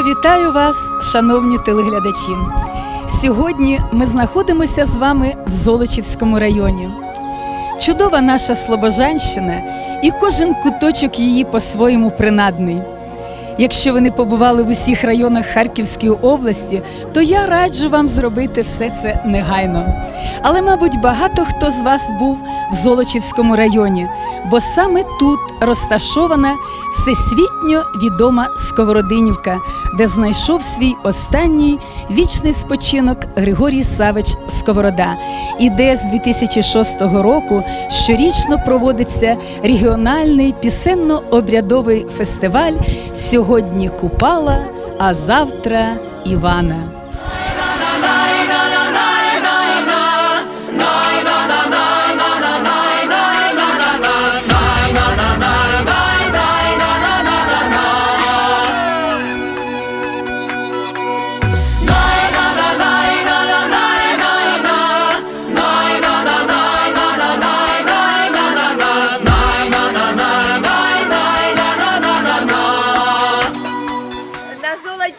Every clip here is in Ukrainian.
Щиро вітаю вас, шановні телеглядачі. Сьогодні ми знаходимося з вами в Золочівському районі. Чудова наша Слобожанщина, і кожен куточок її по-своєму принадний. Якщо ви не побували в усіх районах Харківської області, то я раджу вам зробити все це негайно. Але, мабуть, багато хто з вас був в Золочівському районі, бо саме тут розташована всесвітньо відома Сковородинівка, де знайшов свій останній вічний спочинок Григорій Савич Сковорода, і де з 2006 року щорічно проводиться регіональний пісенно-обрядовий фестиваль Сьогодні Купала, а завтра Івана.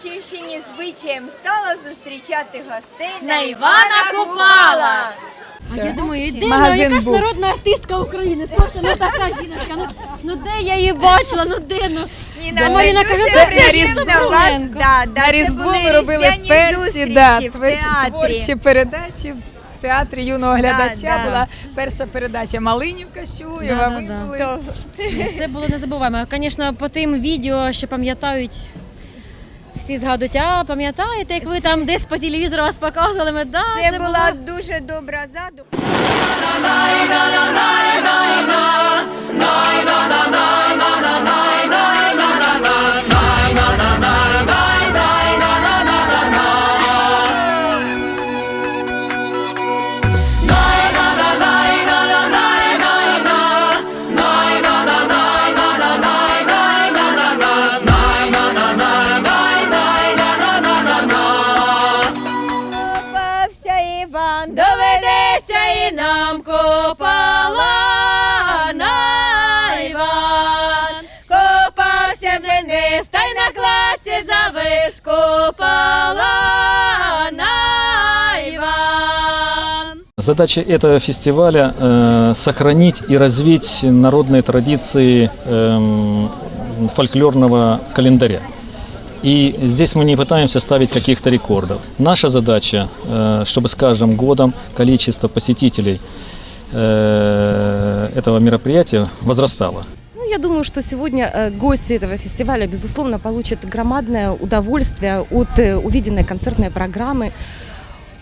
На Золочівщині звичаєм стало зустрічати гостей На Івана Купала. А я думаю, де ну, Магазин якась «Букс». народна артистка України. Точно, ну така жіночка. Ну, ну де я її бачила, ну де ну. Ніна, Да, Маріна каже, це Різдво. вас, да, да, На Різдво були ми робили різдвяні перші зустрічі да, в творчі, театрі. творчі передачі в театрі юного глядача. да. Була перша передача Малинівка Щуєва. Да, Ми да, да. були То- Це було незабуваємо. Звісно, по тим відео ще пам'ятають. Всі згадують, а пам'ятаєте, як ви там десь по телевізору вас показували? Ми, да, Це це була дуже добра задум. Завис копала на Іван. Задача этого фестиваля э, сохранить и развить народные традиции эм, фольклорного календаря. И здесь мы не пытаемся ставить каких-то рекордов. Наша задача, э, чтобы с каждым годом количество посетителей э, этого мероприятия возрастало Ну, я думаю, что сегодня э, гости этого фестиваля, безусловно, получат громадное удовольствие от э, увиденной концертной программы,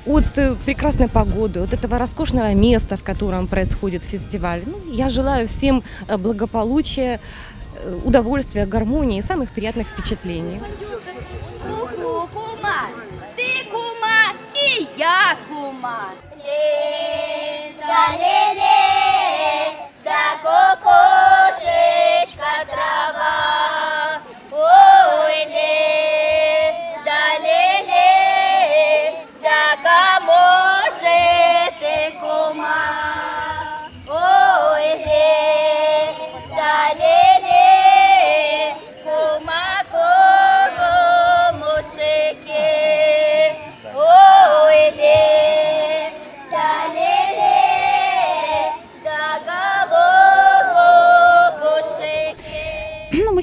от э, прекрасной погоды, от этого роскошного места, в котором происходит фестиваль. Ну, я желаю всем э, благополучия, э, удовольствия, гармонии и самых приятных впечатлений. Ку-ку, кумар, ти кумар і я кумар. Лє-та-лє-лє, за кокошечка Трава. Ой,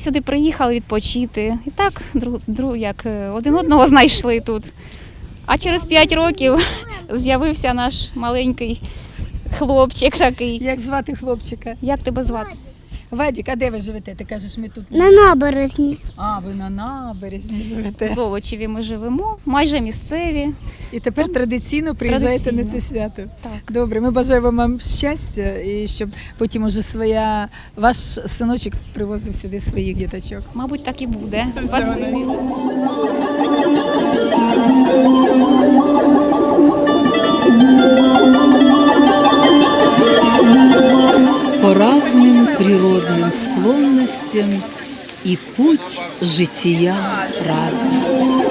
сюди приїхали відпочити. І так, друг, друг, як е, один одного знайшли тут. А через 5 років з'явився наш маленький хлопчик такий. Як звати хлопчика? Як тебе звати? Вадік, а де ви живете? Ти кажеш, ми тут. На набережні. А, ви на набережні В живете. Золочеві ми живемо, майже місцеві. І тепер традиційно приїжджаєте на це свято. Так. Добре, ми бажаємо вам щастя і щоб потім уже своя ваш синочок привозив сюди своїх діточок. Мабуть, так і буде. Спасибі. по разным природным склонностям и путь жития разный.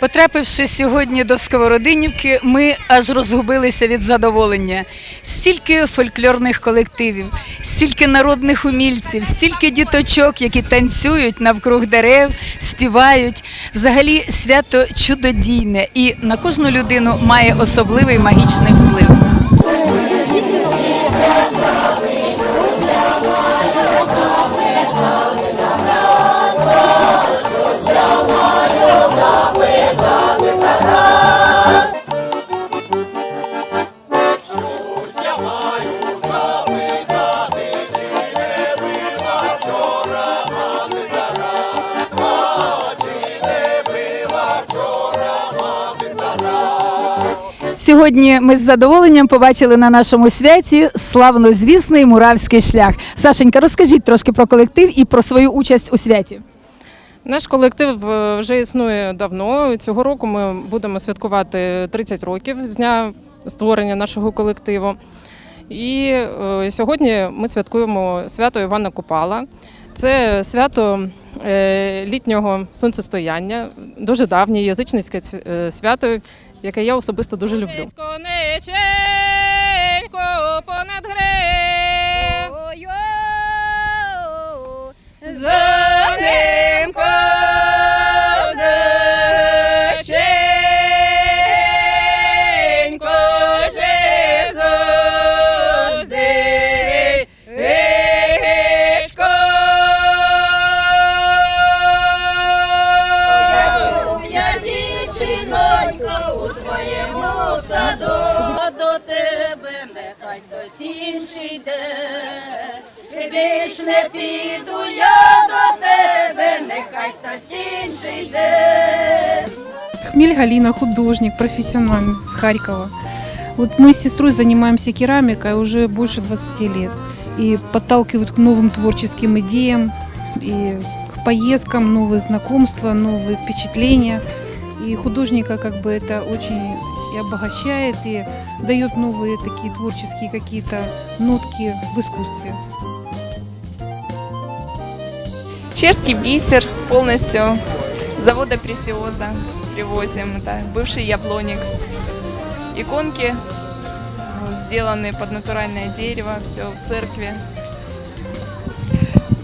Потрапивши сьогодні до Сковородинівки, ми аж розгубилися від задоволення. Стільки фольклорних колективів, стільки народних умільців, стільки діточок, які танцюють навкруг дерев, співають. Взагалі свято чудодійне і на кожну людину має особливий магічний вплив. Сьогодні ми з задоволенням побачили на нашому святі славнозвісний муравський шлях. Сашенька, розкажіть трошки про колектив і про свою участь у святі. Наш колектив е, вже існує давно. Цього року ми будемо святкувати 30 років з дня створення нашого колективу. І е, сьогодні ми святкуємо свято Івана Купала. Це свято е, літнього сонцестояння, дуже давнє язичницьке свято, яке я особисто дуже люблю. понад греб, інший йде. Ти більш не піду я до тебе, нехай хтось інший йде. Хмель Галина, художник, профессиональный, с Харькова. Вот мы с сестрой занимаемся керамикой уже больше 20 лет. И подталкивают к новым творческим идеям, и к поездкам, новые знакомства, новые впечатления. И художника как бы это очень и обогащает, и дает новые такие творческие какие-то нотки в искусстве. Чешский бисер полностью завода Пресиоза привозим. Это бывший Яблоникс. Иконки сделаны под натуральное дерево, все в церкви.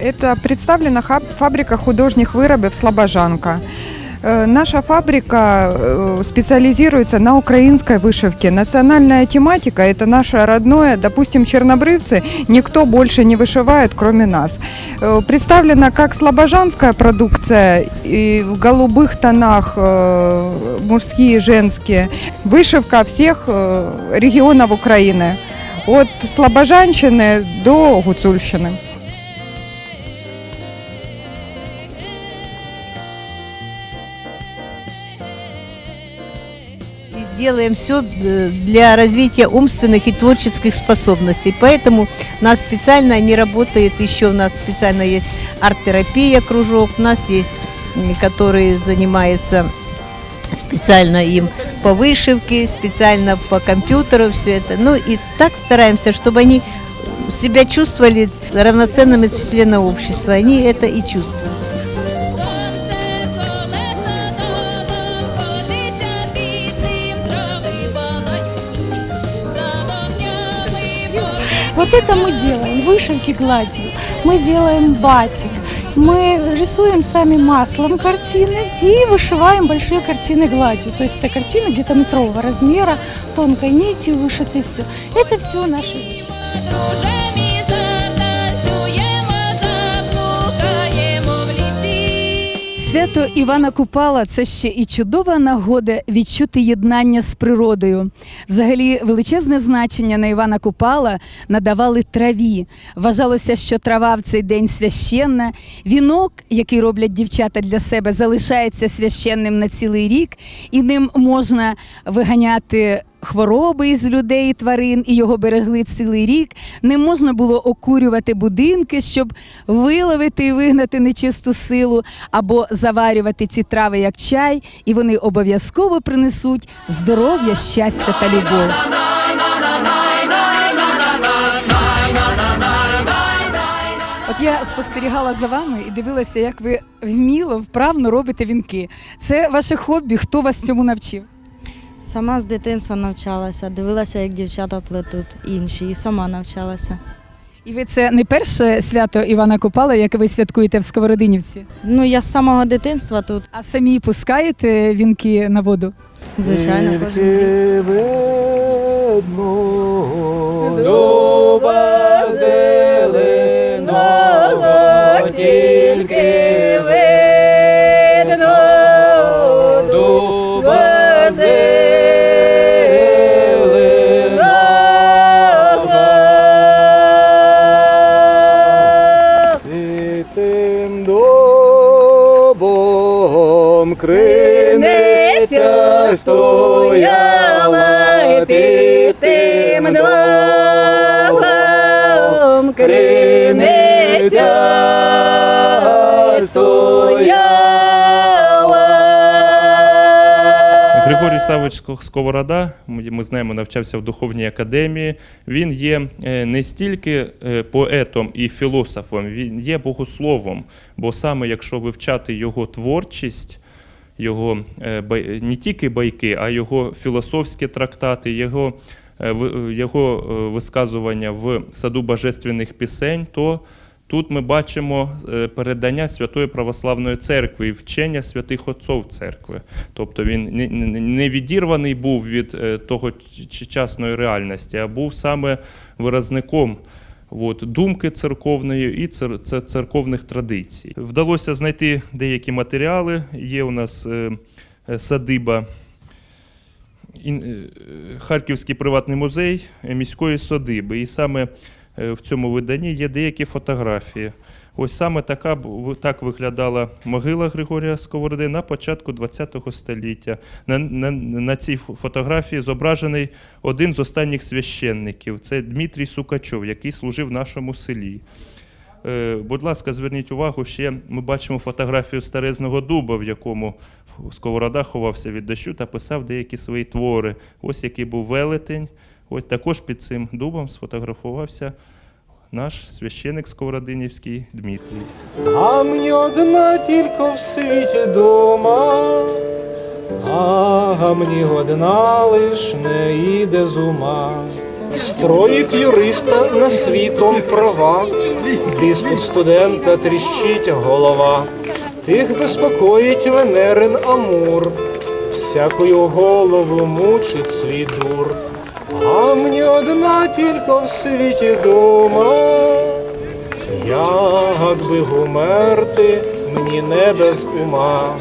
Это представлена хаб- фабрика художних виробів Слобожанка. Э, Наша фабрика э, специализируется на украинской вышивке. Национальная тематика – это наше родное. Допустим, чернобрывцы никто больше не вышивает, кроме нас. Э, Представлена как слобожанская продукция и в голубых тонах, э, мужские, женские. Вышивка всех э, регионов Украины. От Слобожанщины до Гуцульщины. Делаем все для развития умственных и творческих способностей. Поэтому у нас специально не работает еще, у нас специально есть арт-терапия, кружок, у нас есть, который занимается специально им по вышивке, специально по компьютеру, все это. Ну и так стараемся, чтобы они себя чувствовали равноценными членами общества. Они это и чувствуют. это мы делаем, вышивки гладью, мы делаем батик, мы рисуем сами маслом картины и вышиваем большие картины гладью. То есть это картины где-то метрового размера, тонкой нитью вышиты все. Это все наши вещи. Свято Івана Купала це ще і чудова нагода відчути єднання з природою. Взагалі, величезне значення на Івана Купала надавали траві. Вважалося, що трава в цей день священна. Вінок, який роблять дівчата для себе, залишається священним на цілий рік, і ним можна виганяти. Хвороби із людей і тварин, і його берегли цілий рік. Не можна було окурювати будинки, щоб виловити і вигнати нечисту силу, або заварювати ці трави як чай, і вони обов'язково принесуть здоров'я, щастя та любов. Вот я спостерігала за вами і дивилася, як ви вміло, вправно робите вінки. Це ваше хобі. Хто вас цьому навчив? Сама з дитинства навчалася, дивилася, як дівчата плетуть інші, і сама навчалася. І ви це не перше свято Івана Купала, яке ви святкуєте в Сковородинівці? Ну, я з самого дитинства тут. А самі пускаєте вінки на воду? Звичайно, кожен день. Дуба Савич Сковорода, ми знаємо, навчався в духовній академії. Він є е, не стільки е, поетом і філософом, він є богословом. Бо саме якщо вивчати його творчість, його е, не тільки байки, а його філософські трактати, його, його висказування в саду божественних пісень, то Тут ми бачимо е, передання Святої Православної Церкви і вчення святих отців церкви. Тобто він не- відірваний був від е, того часної реальності, а був саме виразником от, думки церковної і цер, це- церковних традицій. Вдалося знайти деякі матеріали. Є у нас е, садиба. Харківський приватний музей міської садиби. І саме в цьому виданні є деякі фотографії. Ось саме така так виглядала могила Григорія Сковороди на початку ХХ століття. На, на, на цій фотографії зображений один з останніх священників. Це Дмитрій Сукачов, який служив в нашому селі. Е, Будь ласка, зверніть увагу, ще ми бачимо фотографію старезного дуба, в якому Сковорода ховався від дощу та писав деякі свої твори. Ось який був велетень. Ось також під цим дубом сфотографувався наш священик Сковородинівський Дмитрій. А мені одна тільки в світі дома, а мені одна лиш не йде з ума. Строїть юриста на світом права, з диспут студента тріщить голова. Тих безпокоїть Венерин Амур, всякою голову мучить свій дур. А мені одна тільки в світі дома, як би гумерти, мені не без ума.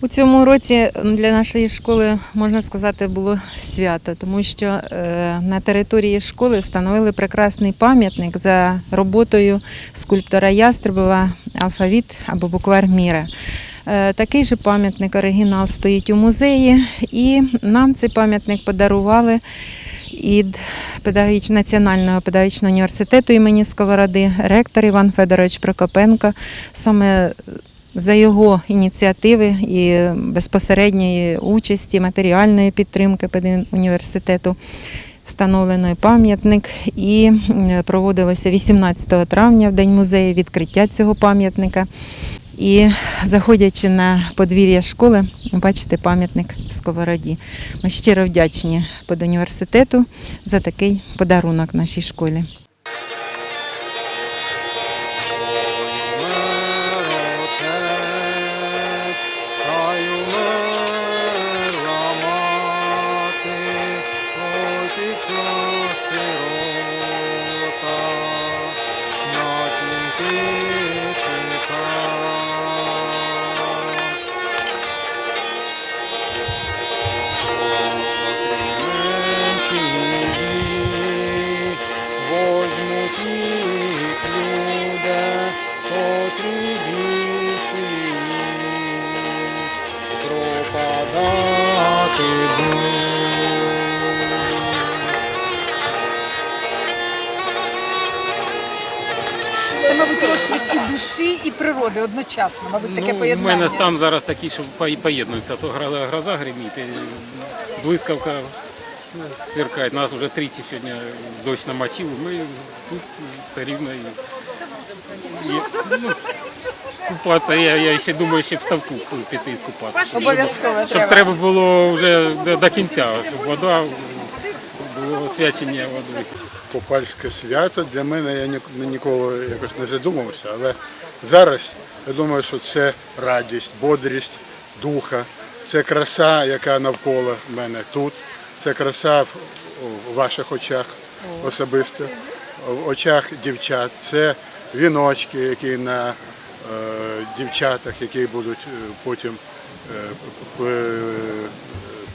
У цьому році для нашої школи можна сказати було свято, тому що е, на території школи встановили прекрасний пам'ятник за роботою скульптора Ястребова алфавіт або буквар міра. Е, Такий же пам'ятник оригінал стоїть у музеї, і нам цей пам'ятник подарували від педагогіч... Національного педагогічного університету імені Сковороди, ректор Іван Федорович Прокопенко. Саме за його ініціативи і безпосередньої участі, матеріальної підтримки педуніверситету встановлений пам'ятник і проводилося 18 травня в День музею відкриття цього пам'ятника. І заходячи на подвір'я школи, бачите пам'ятник Сковороді. Ми щиро вдячні педуніверситету за такий подарунок нашій школі. І одночасно. Мабуть, таке Ну, у мене стан зараз такий, що поєднується. То гроза гримить, і блискавка сверкає. Нас вже тричі сьогодні дощ намочив. Ми тут все рівно і і, ну, купатися. Я, я ще думаю, ще в ставку піти і скупатися. Обов'язково Щоб треба. було вже до, до кінця, щоб вода було освячення водою. Купальське свято для мене я ні- ніколи якось не задумувався, але зараз я думаю, що це радість, бодрість духа, це краса, яка навколо мене тут, це краса в, ваших очах особисто, в очах дівчат, це віночки, які на е, дівчатах, які будуть е, потім е,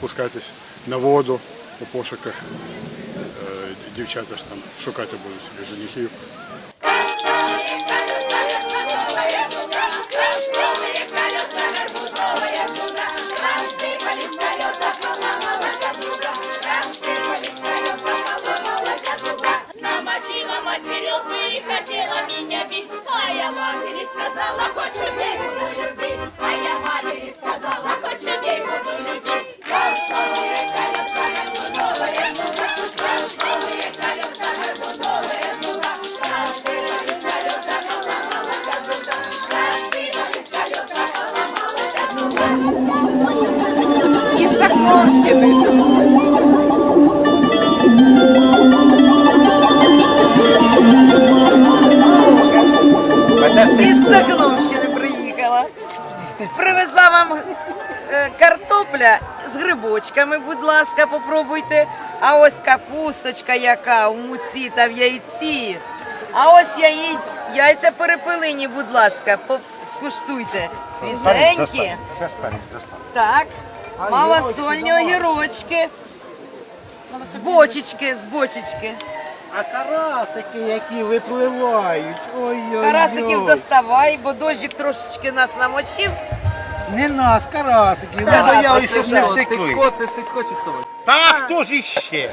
пускатись на воду у пошуках дівчата ж там шукати будуть собі женихів. Грибочками, будь ласка, попробуйте. А ось капусточка яка у муці та в яйці. А ось яєць, яйця перепилені, будь ласка, поп- скуштуйте. Свіженькі. Так. Малосольні огірочки. З бочечки, з бочечки. А карасики, які випливають. Ой-ой-ой. Карасиків доставай, бо дощик трошечки нас намочив. Не нас, карасики. Ми Карасики, боялися, щоб не втекли. втекли. Це стицько чи хто? Та хто ж іще?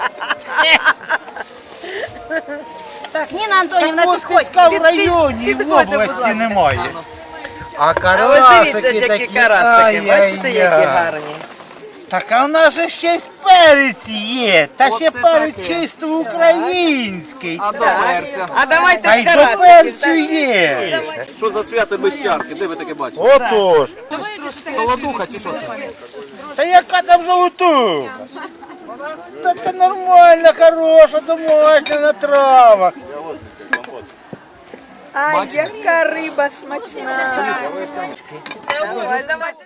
Так, Ніна Антонівна, Такого підходь. стицька в Підходь, районі і в будь області ласка. немає. А А ось карасики дивіться, ж, які такі, карасики. Бачите, які гарні. Так а в нас же ще й перець є. Та ще Оце перець таке. чисто український. А до перця? А давайте Та ж й до карасиків, перцю так? є. Що за свято без чарки? Де ви таке бачите? Отож. Солодуха чи що це? Та яка там золотуха? Та це нормальна, хороша, домашня на травах. Ай, яка риба смачна. Давай, давайте.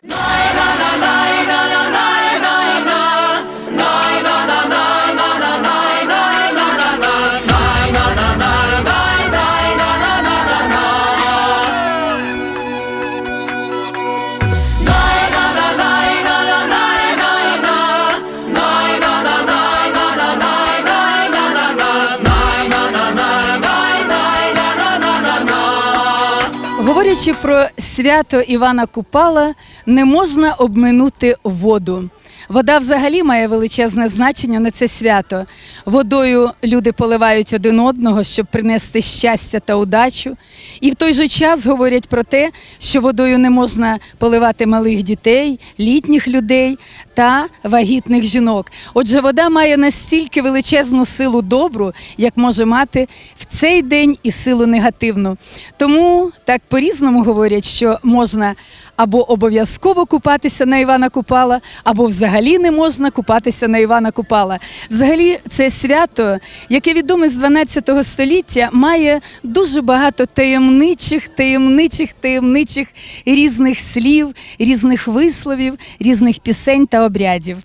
Говорячи про свято Івана Купала, не можна обминути воду. Вода взагалі має величезне значення на це свято. Водою люди поливають один одного, щоб принести щастя та удачу. І в той же час говорять про те, що водою не можна поливати малих дітей, літніх людей та вагітних жінок. Отже, вода має настільки величезну силу добру, як може мати в цей день і силу негативну. Тому так по-різному говорять, що можна або обов'язково купатися на Івана Купала, або взагалі не можна купатися на Івана Купала. Взагалі, це свято, яке відоме з 12 століття, має дуже багато таємничих, таємничих, таємничих різних слів, різних висловів, різних пісень та обрядів.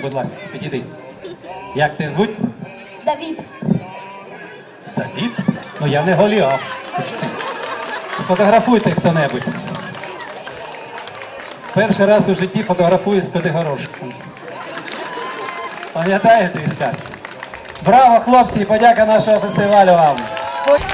Мене, будь ласка, підійди. Як тебе звуть? Давід. Давід? Ну я не Голіаф. Почти. Сфотографуйте хто-небудь. Перший раз у житті фотографую з п'ятигорошком. Пам'ятаєте із казки? Браво, хлопці, подяка нашого фестивалю вам.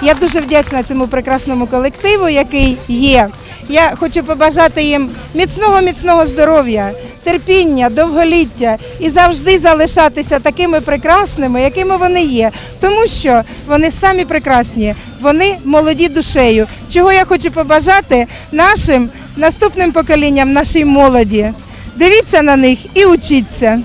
Я дуже вдячна цьому прекрасному колективу, який є. Я хочу побажати їм міцного, міцного здоров'я, терпіння, довголіття і завжди залишатися такими прекрасними, якими вони є. Тому що вони самі прекрасні, вони молоді душею. Чого я хочу побажати нашим наступним поколінням, нашій молоді. Дивіться на них і учіться.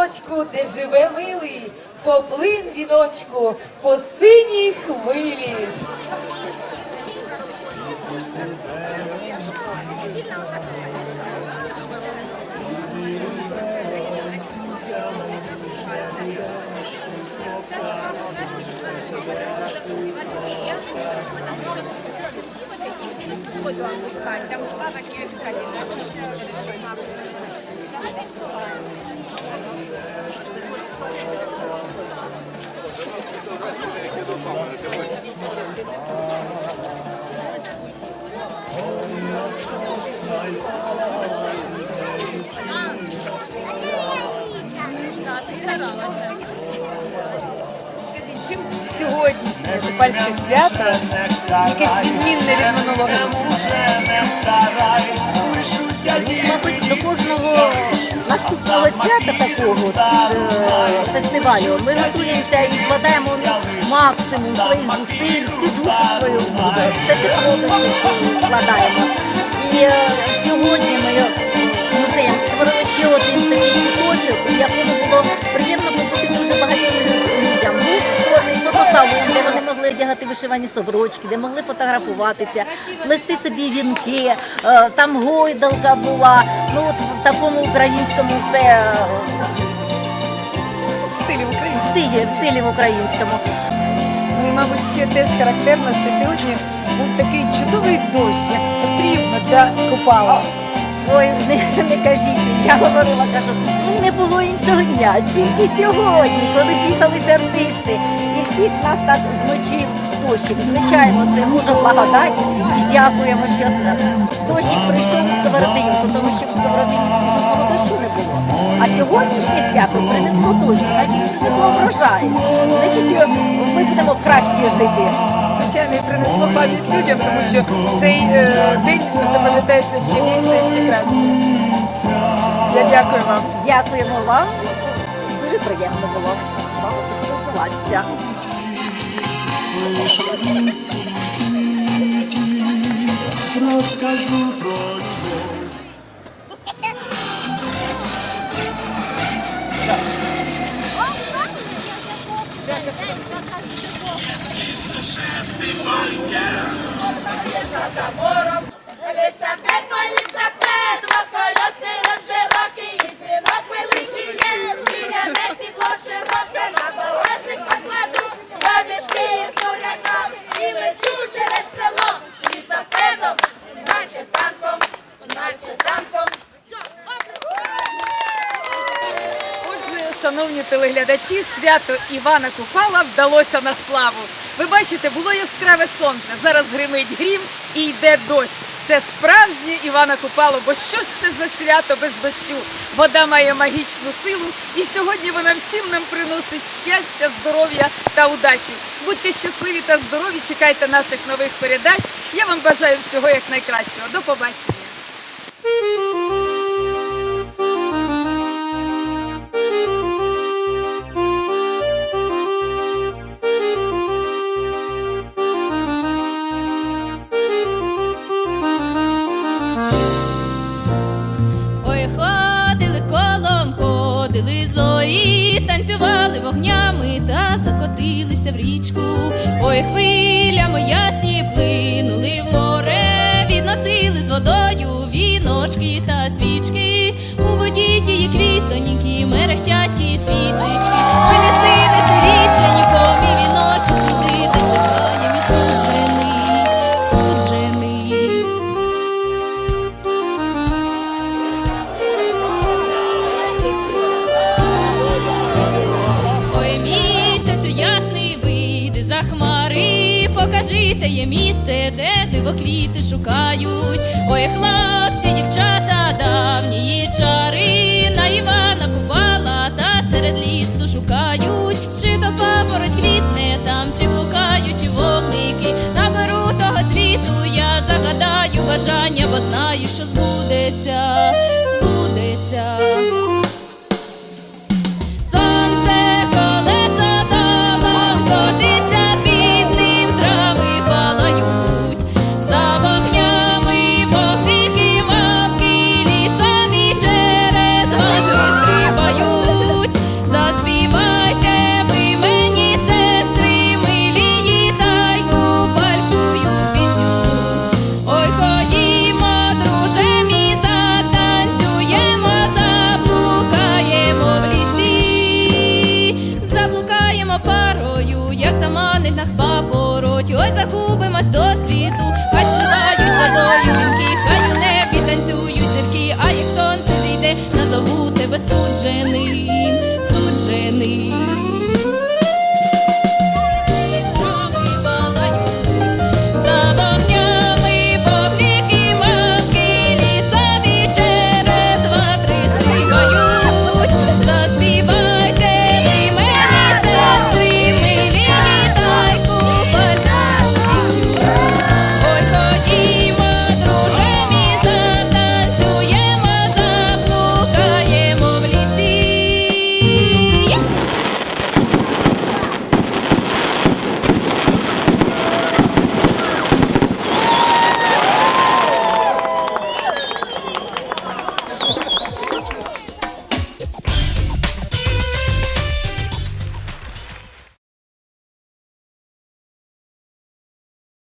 Поплинь де живе милий, поплинь віночку по синій хвилі. Чим сьогоднішнє купальське свято якесь відмінне від минулого року? Мабуть, до кожного наступного свята такого е, фестивалю ми готуємося і вкладаємо максимум своїх зусиль, всю душу свою все тепло вкладаємо. І е, сьогодні ми е, музеєм створили ще один такий куточок, у якому було приємно побути дуже багатьом людям. Був створений фотосалон, де вони могли одягати вишивані сорочки, де могли фотографуватися, плести собі вінки, е, там гойдалка була. Ну от в такому українському все е, В стилі в українському. стилі, в стилі українському. Ну і, мабуть, ще теж характерно, що сьогодні був такий чудовий дощ, як потрібно для купала. Ой, не, не кажіть, я говорила, кажу, ну не було іншого дня, тільки сьогодні, коли з'їхалися артисти. Всіх нас так змочив дощик. Звичайно, це дуже благодать. І дякуємо, що дощик прийшов у сковородинку, тому що в сковородинку жодного дощу не було. А сьогоднішнє свято принесло дощ, значить принесло врожай. Значить, ми будемо краще жити. Звичайно, і принесло пам'ять людям, тому що цей е, день запам'ятається ще більше і ще краще. Я дякую вам. Дякуємо вам. Дуже приємно було з вами поспілкуватися. Розкажу про Елізабет, шановні телеглядачі, свято Івана Купала вдалося на славу. Ви бачите, було яскраве сонце. Зараз гримить грім і йде дощ. Це справжнє Івана Купало, бо що ж це за свято без дощу? Вода має магічну силу, і сьогодні вона всім нам приносить щастя, здоров'я та удачі. Будьте щасливі та здорові, чекайте наших нових передач. Я вам бажаю всього як найкращого. До побачення. Танцювали вогнями та закотилися в річку. Ой, хвилями ясні плинули в море, відносили з водою віночки та свічки. У воді тії мерехтять ті свічечки. Ой, неси, неси річенько, є місце, де дивоквіти шукають. Ой, хлопці, дівчата, давні чари, на Івана Купала та серед лісу шукають. Чи то папороть квітне там, чи блукаючи вогники, наберу того цвіту, я загадаю бажання, бо знаю, що збудеться, тебе.